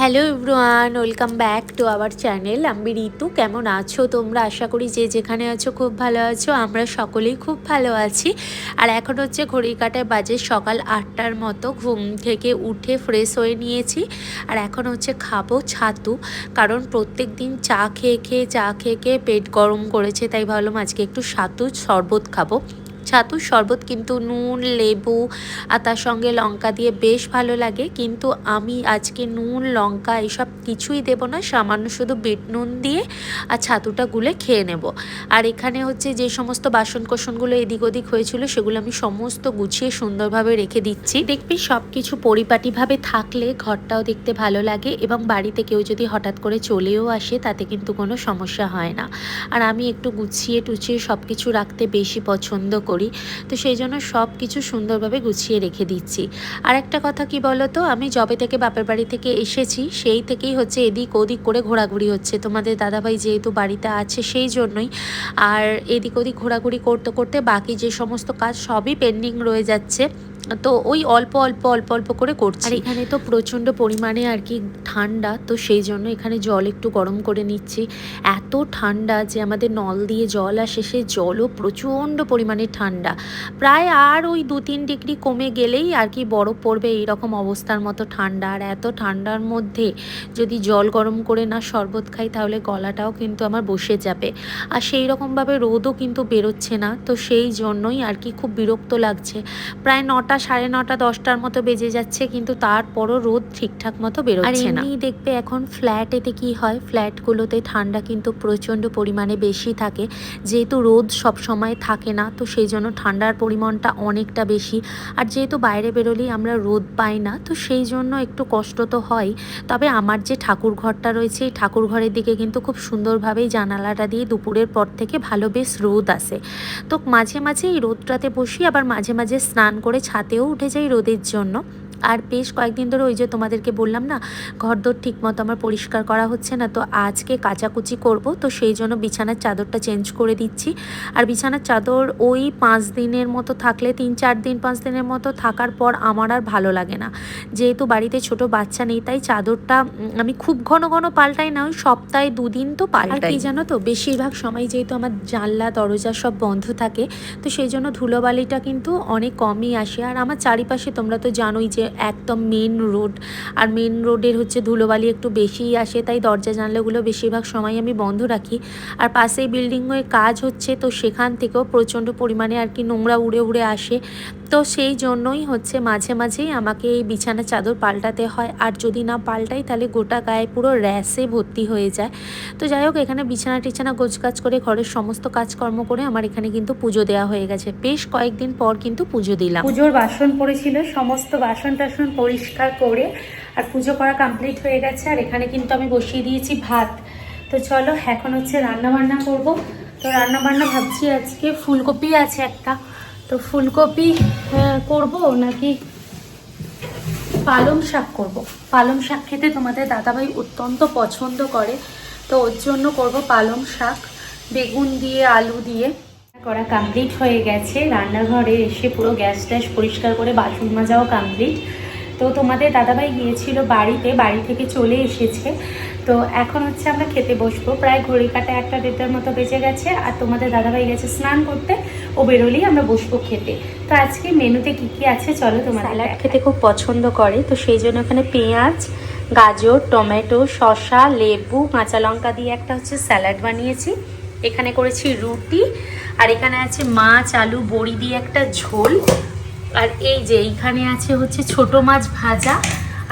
Hello everyone welcome back to our channel আমি ঋতু, কেমন আছো তোমরা? আশা করি যে যেখানে আছো খুব ভালো আছো। আমরা সকলেই খুব ভালো আছি। আর এখন হচ্ছে ঘড়ি কাটায় বাজে সকাল আটটার মতো। ঘুম থেকে উঠে ফ্রেশ হয়ে নিয়েছি। আর এখন হচ্ছে খাব ছাতু। কারণ প্রত্যেক দিন চা খেয়ে খেয়ে, চা খেয়ে খেয়ে পেট গরম করেছে, তাই ভাবলাম আজকে একটু ছাতু শরবত খাব। ছাতুর শরবত কিন্তু নুন, লেবু আর তার সঙ্গে লঙ্কা দিয়ে বেশ ভালো লাগে। কিন্তু আমি আজকে নুন, লঙ্কা এসব কিছুই দেবো না, সামান্য শুধু বিট নুন দিয়ে আর ছাতুটা গুলে খেয়ে নেব। আর এখানে হচ্ছে যে সমস্ত বাসন কোসনগুলো এদিক ওদিক হয়েছিল, সেগুলো আমি সমস্ত গুছিয়ে সুন্দরভাবে রেখে দিচ্ছি। দেখবি সব কিছু পরিপাটিভাবে থাকলে ঘরটাও দেখতে ভালো লাগে এবং বাড়িতে কেউ যদি হঠাৎ করে চলেও আসে, তাতে কিন্তু কোনো সমস্যা হয় না। আর আমি একটু গুছিয়ে টুছিয়ে সব কিছু রাখতে বেশি পছন্দ করি। তো সেই জন্য সব কিছু সুন্দরভাবে গুছিয়ে রেখে দিচ্ছি। আর একটা কথা কি বলো তো আমি জবে থেকে বাপের বাড়ি থেকে এসেছি, সেই থেকেই হচ্ছে এদিক ওদিক করে ঘোরাঘুরি হচ্ছে। তোমাদের দাদাভাই যেহেতু বাড়িতে আছে সেই জন্যই। আর এদিক ওদিক ঘোরাঘুরি করতে করতে বাকি যে সমস্ত কাজ সবই পেন্ডিং রয়ে যাচ্ছে। তো ওই অল্প অল্প অল্প অল্প করে করছি। আর এখানে তো প্রচণ্ড পরিমাণে আর কি ঠান্ডা, তো সেই জন্য এখানে জল একটু গরম করে নিচ্ছি। এত ঠান্ডা যে আমাদের নল দিয়ে জল আসে সেই জলও প্রচণ্ড পরিমাণে ঠান্ডা। প্রায় আর ওই দু তিন ডিগ্রি কমে গেলেই আর কি বরফ পড়বে, এইরকম অবস্থার মতো ঠান্ডা। আর এত ঠান্ডার মধ্যে যদি জল গরম করে না শরবত খাই, তাহলে গলাটাও কিন্তু আমার বসে যাবে। আর সেই রকমভাবে রোদও কিন্তু বেরোচ্ছে না, তো সেই জন্যই আর কি খুব বিরক্ত লাগছে। প্রায় নটা সাড়ে নটা, দশটার মতো বেজে যাচ্ছে, কিন্তু তারপরও রোদ ঠিকঠাক মতো বেরোচ্ছে না। দেখবে এখন ফ্ল্যাটেতে কি হয়? ফ্ল্যাটগুলোতে ঠান্ডা কিন্তু প্রচণ্ড পরিমাণে বেশি থাকে। যেহেতু রোদ সব সময় থাকে না, তো সেই জন্য ঠান্ডার পরিমাণটা অনেকটা বেশি। আর যেহেতু বাইরে বেরোলেই আমরা রোদ পাই না, তো সেই জন্য একটু কষ্ট তো হয়। তবে আমার যে ঠাকুর ঘরটা রয়েছে, এই ঠাকুর ঘরের দিকে কিন্তু খুব সুন্দরভাবেই জানালাটা দিয়ে দুপুরের পর থেকে ভালো বেশ রোদ আসে। তো মাঝে মাঝে এই রোদটাতে বসি, আবার মাঝে মাঝে স্নান করে ছাতেও উঠে যায় রোদের জন্য। আর বেশ কয়েকদিন ধরে ওই যে তোমাদেরকে বললাম না ঘরদোর ঠিক মতো আমার পরিষ্কার করা হচ্ছে না তো আজকে কাচাকুচি করব তো সেই জন্য বিছানার চাদরটা চেঞ্জ করে দিচ্ছি। আর বিছানার চাদর ওই পাঁচ দিনের মতো থাকলে তিন চার দিন পাঁচ দিনের মতো থাকার পর আমার আর ভালো লাগে না। যেহেতু বাড়িতে ছোট বাচ্চা নেই তাই চাদরটা আমি খুব ঘন ঘন পাল্টাই না ওই সপ্তাহে দুদিন তো পাল্টাই। কি জানো তো বেশিরভাগ সময় যেহেতু আমার জানলা দরজা সব বন্ধ থাকে তো সেই জন্য ধুলোবালিটা কিন্তু অনেক কমই আসে। আর আমার চারিপাশে তোমরা তো জানোই যে একদম মেন রোড আর মেন রোডের হচ্ছে ধুলোবালি একটু বেশিই আসে, তাই দরজা জানলাগুলো বেশিরভাগ সময় আমি বন্ধ রাখি। আর পাশেই বিল্ডিংয়ের কাজ হচ্ছে, তো সেখান থেকেও প্রচণ্ড পরিমাণে আর কি নোংরা উড়ে উড়ে আসে। তো সেই জন্যই হচ্ছে মাঝে মাঝেই আমাকে এই বিছানা চাদর পাল্টাতে হয়। আর যদি না পাল্টাই তাহলে গোটা গায়ে পুরো র্যাশে ভর্তি হয়ে যায়। তো যাই হোক, এখানে বিছানা টিছানা গোছগাছ করে ঘরের সমস্ত কাজকর্ম করে আমার এখানে কিন্তু পুজো দেওয়া হয়ে গেছে। বেশ কয়েকদিন পর কিন্তু পুজো দিলাম। পুজোর বাসন পড়েছিল, সমস্ত বাসন টাসন পরিষ্কার করে আর পুজো করা কমপ্লিট হয়ে গেছে। আর এখানে কিন্তু আমি বসিয়ে দিয়েছি ভাত। তো চলো, এখন হচ্ছে রান্না বান্না করব। তো রান্না বান্না ভাবছি আজকে ফুলকপি আছে একটা। তো ফুলকপি করব নাকি পালং শাক করব? পালং শাক খেতে তোমাদের দাদাভাই অত্যন্ত পছন্দ করে, তো ওর জন্য করব পালং শাক, বেগুন দিয়ে, আলু দিয়ে। করা কমপ্লিট হয়ে গেছে, রান্নাঘরে এসে পুরো গ্যাস ট্যাস পরিষ্কার করে বাসন মাজাও কমপ্লিট তো তোমাদের দাদাভাই গিয়েছিল বাড়িতে বাড়ি থেকে চলে এসেছে। তো এখন হচ্ছে আমরা খেতে বসবো। প্রায় ঘড়ি কাটা একটা দেড়টার মতো বেজে গেছে আর তোমাদের দাদাভাই গেছে স্নান করতে। ও বেরোলেই আমরা বসবো খেতে। তো আজকে মেনুতে কি কি আছে চলো তোমার স্যালাড খেতে খুব পছন্দ করে তো সেই জন্য এখানে পেঁয়াজ গাজর টমেটো শসা লেবু কাঁচা লঙ্কা দিয়ে একটা হচ্ছে স্যালাড বানিয়েছি। এখানে করেছি রুটি আর এখানে আছে মাছ আলু বড়ি দিয়ে একটা ঝোল। আর এই যে এইখানে আছে হচ্ছে ছোট মাছ ভাজা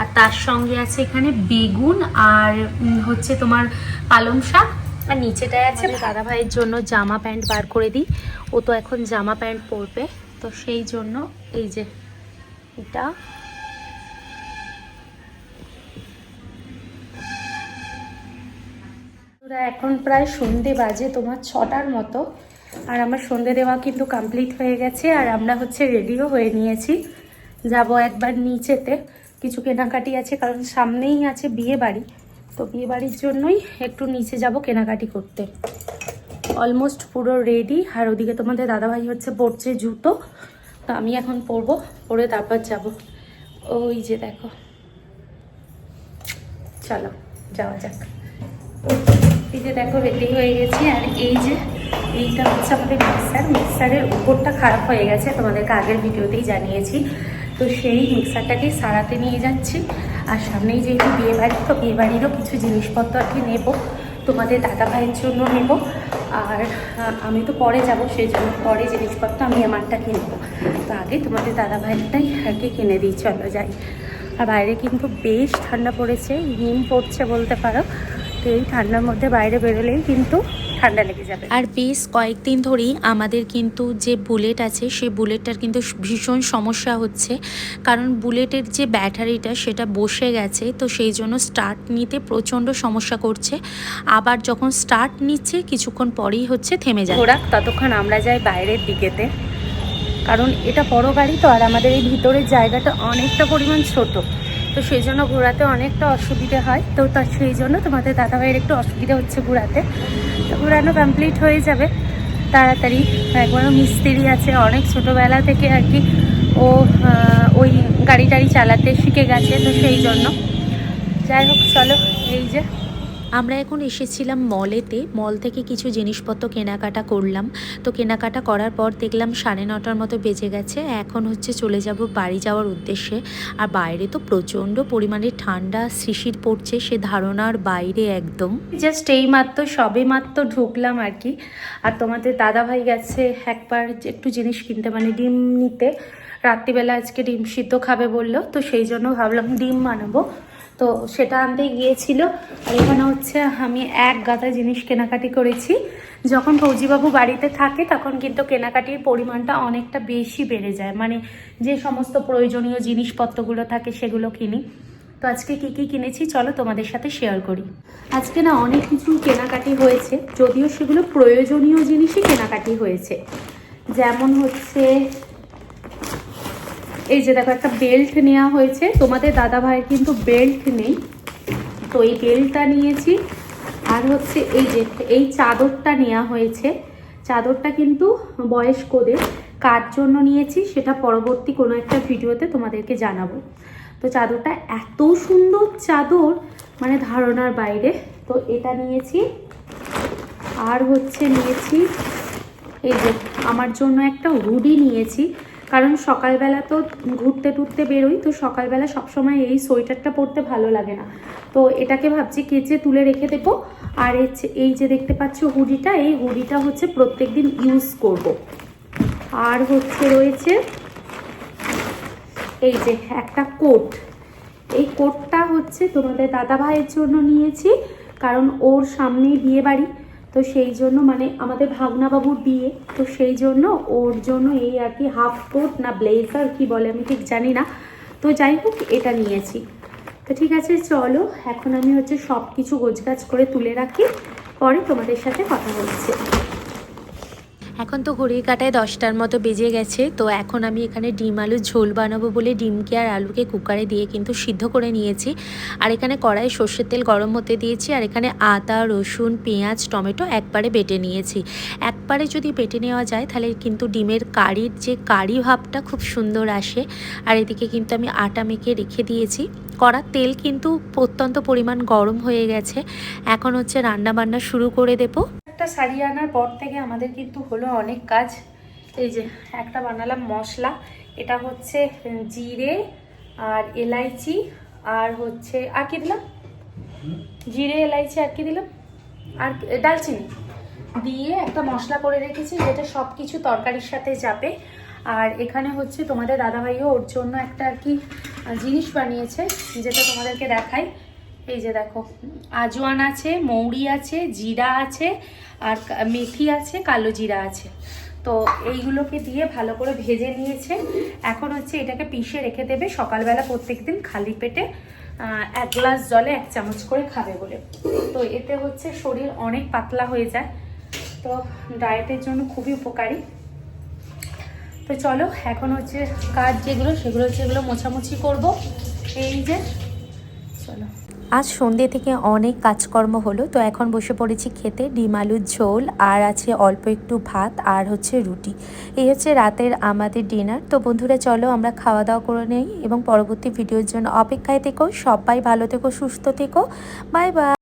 আর তার সঙ্গে আছে এখানে বেগুন আর হচ্ছে তোমার পালং শাক। আর নিচেটায় আছে দাদা ভাইয়ের জন্য জামা প্যান্ট বার করে দিই। ও তো এখন জামা প্যান্ট পরবে তো সেই জন্য এই যে এটা। এখন প্রায় সন্ধে বাজে তোমার ছটার মতো। আর আমার সন্ধে দেওয়া কিন্তু কমপ্লিট হয়ে গেছে, আর আমরা হচ্ছে রেডিও হয়ে নিয়েছি। যাব একবার নিচেতে। কিছু কেনাকাটি আছে, কারণ সামনেই আছে বিয়ে বাড়ি তো বিয়ে বাড়ির জন্যই একটু নিচে যাব কেনাকাটি করতে। অলমোস্ট পুরো রেডি আর ওদিকে তোমাদের দাদাভাই হচ্ছে পড়ছে জুতো। তো আমি এখন পরবো, পরে তারপর যাব। ওই যে দেখো। চলো, যাওয়া যাক। এই যে দেখো রেডি হয়ে গেছি। আর এই যে, এইটা হচ্ছে আমাদের মিক্সার মিক্সারের উপরটা খারাপ হয়ে গেছে, তোমাদেরকে আগের ভিডিওতেই জানিয়েছি। তো সেই মিক্সারটাকে সারাতে নিয়ে যাচ্ছি। আর সামনেই যেহেতু বিয়ে বাড়ি, তো বিয়ে বাড়িরও কিছু জিনিসপত্র আর কি নেব। তোমাদের দাদা ভাইয়ের জন্য নেব। আর আমি তো পরে যাব, সেই জন্য পরে জিনিসপত্র আমি আমারটা কিনবো। তো আগে তোমাদের দাদা ভাইয়েরটাই আর কি কিনে দিই, চলো যাই। আর বাইরে কিন্তু বেশ ঠান্ডা পড়েছে হিম পড়ছে বলতে পারো। তো এই ঠান্ডার মধ্যে বাইরে বেরোলেই কিন্তু ঠান্ডা লেগে যাবে। আর বেশ কয়েকদিন ধরেই আমাদের কিন্তু যে বুলেট আছে সেই বুলেটটার কিন্তু ভীষণ সমস্যা হচ্ছে। কারণ বুলেটের যে ব্যাটারিটা সেটা বসে গেছে তো সেই জন্য স্টার্ট নিতে প্রচণ্ড সমস্যা করছে। আবার যখন স্টার্ট নিচ্ছে কিছুক্ষণ পরেই হচ্ছে থেমে যায় ওরা ততক্ষণ আমরা যাই বাইরের দিকেতে। কারণ এটা বড় গাড়ি তো আর আমাদের এই ভিতরের জায়গাটা অনেকটা পরিমাণ ছোট। তো সেই জন্য ঘোরাতে অনেকটা অসুবিধে হয়। তো তার সেই জন্য তোমাদের দাদা ভাইয়ের একটু অসুবিধা হচ্ছে ঘোরাতে। তো ঘোরানো কমপ্লিট হয়ে যাবে তাড়াতাড়ি। একবারও মিস্ত্রি আছে, অনেক ছোটোবেলা থেকে আর কি। ও ওই গাড়ি টাড়ি চালাতে শিখে গেছে, তো সেই জন্য। যাই হোক, চলো, এই যে আমরা এখন এসেছিলাম মলেতে। মল থেকে কিছু জিনিসপত্র কেনাকাটা করলাম। তো কেনাকাটা করার পর দেখলাম সাড়ে নটার মতো বেজে গেছে। এখন হচ্ছে চলে যাব বাড়ি যাওয়ার উদ্দেশ্যে। আর বাইরে তো প্রচণ্ড পরিমাণে ঠান্ডা, শিশির পড়ছে, সে ধারণার বাইরে একদম। জাস্ট এই মাত্র, সবে মাত্র ঢুকলাম আর কি। আর তোমাদের দাদা ভাই গেছে একবার একটু জিনিস কিনতে মানে ডিম নিতে। রাত্রিবেলা আজকে ডিম সিদ্ধ খাবে বলল, তো সেই জন্য ভাবলাম ডিম বানাবো তো সেটা আনতে গিয়েছিল। আর এখানে হচ্ছে আমি এক গাদা জিনিস কেনাকাটি করেছি। যখন ফৌজিবাবু বাড়িতে থাকে, তখন কিন্তু কেনাকাটির পরিমাণটা অনেকটা বেশি বেড়ে যায়। মানে যে সমস্ত প্রয়োজনীয় জিনিসপত্রগুলো থাকে, সেগুলো কিনি। তো আজকে কি কি কিনেছি, চলো তোমাদের সাথে শেয়ার করি। আজকে না অনেক কিছু কেনাকাটি হয়েছে, যদিও সেগুলো প্রয়োজনীয় জিনিসই কেনাকাটি হয়েছে। যেমন হচ্ছে এই যে দেখো, একটা বেল্ট নেওয়া হয়েছে। তোমাদের দাদা ভাইয়ের কিন্তু বেল্ট নেই। তো এই বেল্টটা নিয়েছি। আর হচ্ছে এই যে, এই চাদরটা নেওয়া হয়েছে। চাদরটা কিন্তু বয়স্কদের। কার জন্য নিয়েছি সেটা পরবর্তী কোনো একটা ভিডিওতে তোমাদেরকে জানাব। তো চাদরটা এত সুন্দর চাদর মানে ধারণার বাইরে। তো এটা নিয়েছি। আর হচ্ছে নিয়েছি, এই যে, আমার জন্য একটা হুডি নিয়েছি। কারণ সকালবেলা তো ঘুরতে টুরতে বেরোই, তো সকালবেলা সবসময় এই সোয়েটারটা পরতে ভালো লাগে না। তো এটাকে ভাবছি কেচে তুলে রেখে দেবো। আর এই যে দেখতে পাচ্ছ হুডিটা, এই হুডিটা হচ্ছে প্রত্যেক দিন ইউজ করব। আর হচ্ছে রয়েছে এই যে একটা কোট। এই কোটটা হচ্ছে তোমাদের দাদা ভাইয়ের জন্য নিয়েছি, কারণ ওর সামনেই বিয়ে বাড়ি তো সেই জন্য মানে আমাদের ভাগনাবাবুর বিয়ে, তো সেই জন্য ওর জন্য এই আর কি হাফ কোট না ব্লেজার কি বলে আমি ঠিক জানি না। তো যাই হোক, এটা নিয়েছি। তো ঠিক আছে, চলো, এখন আমি হচ্ছে সব কিছু গোছগাছ করে তুলে রাখি। পরে তোমাদের সাথে কথা বলছি। এখন তো ঘড়ির কাটায় দশটার মতো বেজে গেছে, তো এখন আমি এখানে ডিম আলুর ঝোল বানাবো বলে ডিমকে আর আলুকে কুকারে দিয়ে কিন্তু সিদ্ধ করে নিয়েছি। আর এখানে কড়াই সর্ষের তেল গরম হতে দিয়েছি, আর এখানে আদা, রসুন, পেঁয়াজ, টমেটো একবারে বেটে নিয়েছি। একবারে যদি বেটে নেওয়া যায়, তাহলে কিন্তু ডিমের কারির যে কারি ভাবটা খুব সুন্দর আসে। আর এদিকে কিন্তু আমি আটা মেখে রেখে দিয়েছি। কড়ার তেল কিন্তু অত্যন্ত পরিমাণ গরম হয়ে গেছে। এখন হচ্ছে রান্না বান্না শুরু করে দেবো। একটা শাড়ি আনার পর থেকে আমাদের কিন্তু হলো অনেক কাজ। এই যে, একটা বানালাম মশলা, এটা হচ্ছে জিরে আর এলাইচি আর হচ্ছে, আর কি দিলাম? জিরে, এলাইচি আর কি দিলাম? আর ডালচিনি। দিয়ে একটা মশলা করে রেখেছি, যেটা সব কিছু তরকারির সাথে যাবে। আর এখানে হচ্ছে তোমাদের দাদাভাইও ওর জন্য একটা আর কি জিনিস বানিয়েছে, যেটা তোমাদেরকে দেখাই। এই যে দেখো আজওয়ান আছে, মৌরি আছে, জিরা আছে, আর মেথি আছে, কালো জিরা আছে। তো এইগুলোকে দিয়ে ভালো করে ভেজে নিয়েছে। এখন হচ্ছে এটাকে পিষে রেখে দেবে। সকালবেলা প্রত্যেক দিন খালি পেটে এক গ্লাস জলে এক চামচ করে খাবে বলে। তো এতে হচ্ছে শরীর অনেক পাতলা হয়ে যায়। তো ডায়েটের জন্য খুবই উপকারী। তো চলো, এখন হচ্ছে কাজ যেগুলো, সেগুলো হচ্ছে এগুলো মোছামুছি করব। এই যে, চলো। আজ সন্ধ্যে থেকে অনেক কাজকর্ম হলো, তো এখন বসে পড়েছি খেতে। ডিম, আলুর ঝোল, আর আছে অল্প একটু ভাত, আর হচ্ছে রুটি। এই হচ্ছে রাতের আমাদের ডিনার। তো বন্ধুরা, চলো আমরা খাওয়া দাওয়া করে নেই এবং পরবর্তী ভিডিওর জন্য অপেক্ষায় থেকো। সবাই ভালো থেকো, সুস্থ থেকো। Bye bye.